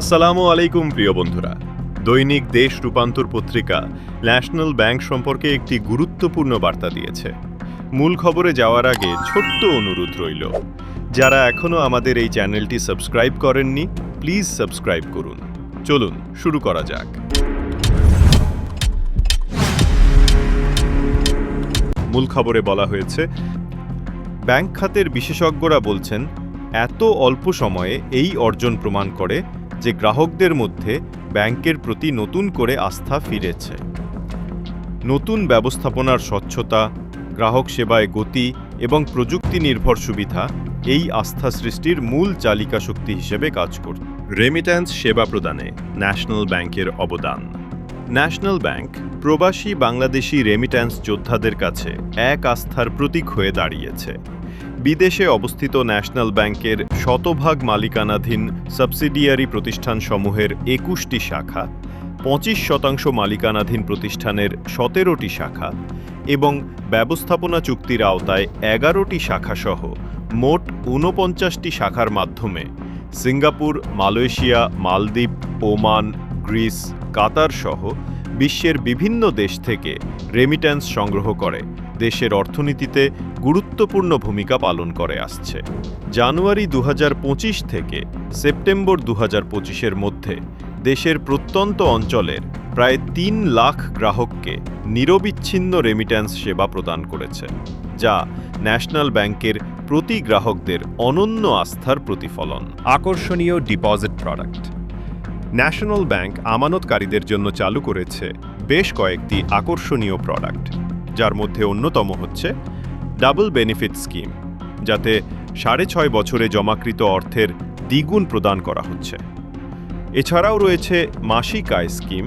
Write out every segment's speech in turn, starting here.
আসসালামু আলাইকুম, প্রিয় বন্ধুরা। দৈনিক দেশ রূপান্তর পত্রিকা ন্যাশনাল ব্যাংক সম্পর্কে একটি গুরুত্বপূর্ণ বার্তা দিয়েছে। মূল খবরে যাওয়ার আগে ছোট্ট অনুরোধ রইল। যারা এখনও আমাদের এই চ্যানেলটি সাবস্ক্রাইব করেননি, প্লিজ সাবস্ক্রাইব করুন। চলুন, শুরু করা যাক। মূল খবরে বলা হয়েছে, ব্যাংক খাতের বিশেষজ্ঞরা বলছেন, এত অল্প সময়ে এই অর্জন প্রমাণ করে যে গ্রাহকদের মধ্যে ব্যাংকের প্রতি নতুন করে আস্থা ফিরেছে। নতুন ব্যবস্থাপনার স্বচ্ছতা, গ্রাহক সেবায় গতি এবং প্রযুক্তি নির্ভর সুবিধা এই আস্থা সৃষ্টির মূল চালিকা শক্তি হিসেবে কাজ করত রেমিট্যান্স সেবা প্রদানে ন্যাশনাল ব্যাংকের অবদান। ন্যাশনাল ব্যাংক প্রবাসী বাংলাদেশি রেমিট্যান্স যোদ্ধাদের কাছে এক আস্থার প্রতীক হয়ে দাঁড়িয়েছে। বিদেশে অবস্থিত ন্যাশনাল ব্যাংকের শতভাগ মালিকানাধীন সাবসিডিয়ারি প্রতিষ্ঠানসমূহের একুশটি শাখা, পঁচিশ শতাংশ মালিকানাধীন প্রতিষ্ঠানের সতেরোটি শাখা এবং ব্যবস্থাপনা চুক্তির আওতায় এগারোটি শাখাসহ মোট ঊনপঞ্চাশটি শাখার মাধ্যমে সিঙ্গাপুর, মালয়েশিয়া, মালদ্বীপ, ওমান, গ্রিস, কাতার সহ বিশ্বের বিভিন্ন দেশ থেকে রেমিট্যান্স সংগ্রহ করে। দেশের অর্থনীতিতে গুরুত্বপূর্ণ ভূমিকা পালন করে আসছে। জানুয়ারি দু হাজার পঁচিশ থেকে সেপ্টেম্বর দু পঁচিশের মধ্যে দেশের প্রত্যন্ত অঞ্চলের প্রায় তিন লাখ গ্রাহককে নিরবিচ্ছিন্ন রেমিট্যান্স সেবা প্রদান করেছে, যা ন্যাশনাল ব্যাংকের প্রতি গ্রাহকদের অনন্য আস্থার প্রতিফলন। আকর্ষণীয় ডিপোজিট প্রোডাক্ট ন্যাশনাল ব্যাংক আমানতকারীদের জন্য চালু করেছে বেশ কয়েকটি আকর্ষণীয় প্রোডাক্ট যার মধ্যে অন্যতম হচ্ছে ডাবল বেনিফিট স্কিম, যাতে সাড়ে ছয় বছরে জমাকৃত অর্থের দ্বিগুণ প্রদান করা হচ্ছে। এছাড়াও রয়েছে মাসিক আয় স্কিম,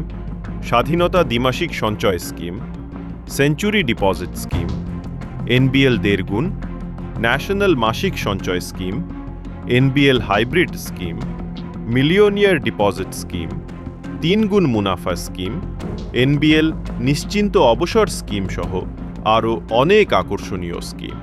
স্বাধীনতা দ্বিমাসিক সঞ্চয় scheme, century deposit scheme, NBL দেড়গুণ, national মাসিক সঞ্চয় scheme, NBL hybrid scheme, millionaire deposit scheme তিন গুণ মুনাফা স্কিম এনবিএল নিশ্চিন্ত অবসর স্কিম সহ আরও অনেক আকর্ষণীয় স্কিম।